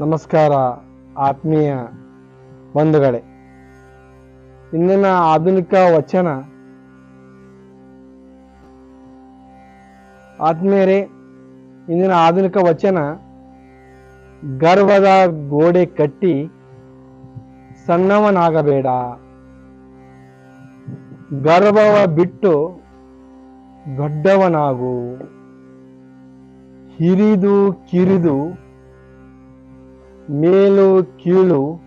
ನಮಸ್ಕಾರ, ಆತ್ಮೀಯ ಬಂಧುಗಳೇ. ಇಂದಿನ ಆಧುನಿಕ ವಚನ. ಆತ್ಮೀಯರೇ, ಇಂದಿನ ಆಧುನಿಕ ವಚನ ಗರ್ವದ ಗೋಡೆ ಕಟ್ಟಿ ಸಣ್ಣವನಾಗಬೇಡ. ಗರ್ವವ ಬಿಟ್ಟು ದೊಡ್ಡವನಾಗು. ಹಿರಿದು ಕಿರಿದು ಮೇಲು ಕೀಳು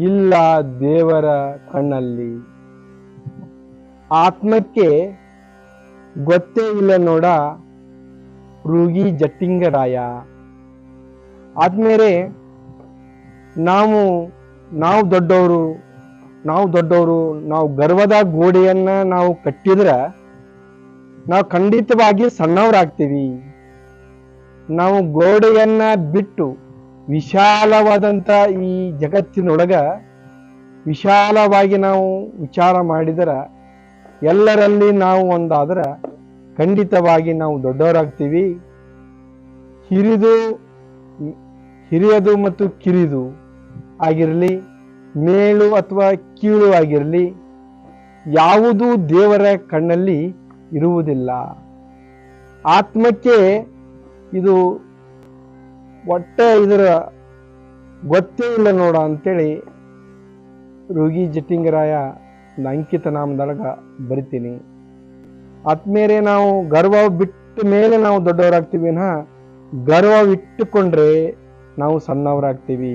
ಇಲ್ಲ ದೇವರ ಕಣ್ಣಲ್ಲಿ. ಆತ್ಮಕ್ಕೆ ಗೊತ್ತೇ ಇಲ್ಲ ನೋಡ, ರೂಗಿ ಜಟ್ಟಿಂಗರಾಯ. ಆದ್ಮೇಲೆ ನಾವು ನಾವು ದೊಡ್ಡವರು ನಾವು ದೊಡ್ಡವರು, ನಾವು ಗರ್ವದ ಗೋಡೆಯನ್ನ ನಾವು ಕಟ್ಟಿದ್ರೆ ನಾವು ಖಂಡಿತವಾಗಿ ಸಣ್ಣವರಾಗ್ತೀವಿ. ನಾವು ಗೋಡೆಯನ್ನ ಬಿಟ್ಟು ವಿಶಾಲವಾದಂಥ ಈ ಜಗತ್ತಿನೊಳಗ ವಿಶಾಲವಾಗಿ ನಾವು ವಿಚಾರ ಮಾಡಿದರೆ ಎಲ್ಲರಲ್ಲಿ ನಾವು ಒಂದಾದ್ರೆ ಖಂಡಿತವಾಗಿ ನಾವು ದೊಡ್ಡವರಾಗ್ತೀವಿ. ಹಿರಿದು, ಹಿರಿಯದು ಮತ್ತು ಕಿರಿದು ಆಗಿರಲಿ ಮೇಳು ಅಥವಾ ಕೀಳು ಆಗಿರಲಿ, ಯಾವುದೂ ದೇವರ ಕಣ್ಣಲ್ಲಿ ಇರುವುದಿಲ್ಲ. ಆತ್ಮಕ್ಕೆ ಇದು ಒಟ್ಟೆ ಇದರ ಗೊತ್ತೇ ಇಲ್ಲ ನೋಡ ಅಂತೇಳಿ ರೋಗಿ ಜಟ್ಟಿಂಗರಾಯ ಅಂಕಿತ ನಾಮದೊಳಗ ಬರಿತೀನಿ. ಆತ್ಮೇಲೆ ನಾವು ಗರ್ವ ಬಿಟ್ಟ ಮೇಲೆ ನಾವು ದೊಡ್ಡವರಾಗ್ತೀವಿ ಗರ್ವ ಇಟ್ಟುಕೊಂಡ್ರೆ ನಾವು ಸಣ್ಣವರಾಗ್ತೀವಿ.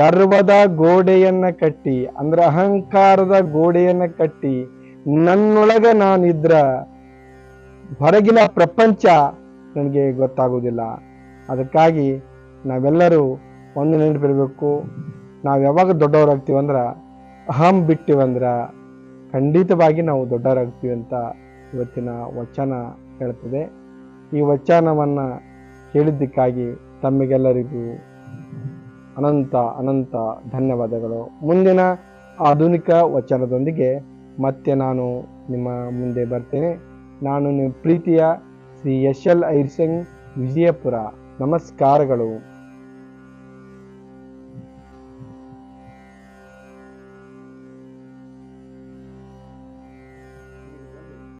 ಗರ್ವದ ಗೋಡೆಯನ್ನ ಕಟ್ಟಿ, ಅಂದ್ರೆ ಅಹಂಕಾರದ ಗೋಡೆಯನ್ನ ಕಟ್ಟಿ, ನನ್ನೊಳಗ ನಾನಿದ್ರ ಹೊರಗಿನ ಪ್ರಪಂಚ ನನಗೆ ಗೊತ್ತಾಗುವುದಿಲ್ಲ ಅದಕ್ಕಾಗಿ ನಾವೆಲ್ಲರೂ ಒಂದು ನೆನಪಿರಬೇಕು ನಾವು ಯಾವಾಗ ದೊಡ್ಡವರಾಗ್ತೀವಂದ್ರೆ ಅಹಂ ಬಿಟ್ಟಿವಂದ್ರೆ ಖಂಡಿತವಾಗಿ ನಾವು ದೊಡ್ಡವರಾಗ್ತೀವಿ ಅಂತ ಇವತ್ತಿನ ವಚನ ಹೇಳ್ತದೆ. ಈ ವಚನವನ್ನು ಕೇಳಿದ್ದಕ್ಕಾಗಿ ತಮಗೆಲ್ಲರಿಗೂ ಅನಂತ ಅನಂತ ಧನ್ಯವಾದಗಳು. ಮುಂದಿನ ಆಧುನಿಕ ವಚನದೊಂದಿಗೆ ಮತ್ತೆ ನಾನು ನಿಮ್ಮ ಮುಂದೆ ಬರ್ತೇನೆ. ನಾನು ನಿಮ್ಮ ಪ್ರೀತಿಯ ಶ್ರೀ ಎಸ್ ಎಲ್ ಐರ್ಸಿಂಗ್ ವಿಜಯಪುರ. ನಮಸ್ಕಾರಗಳು.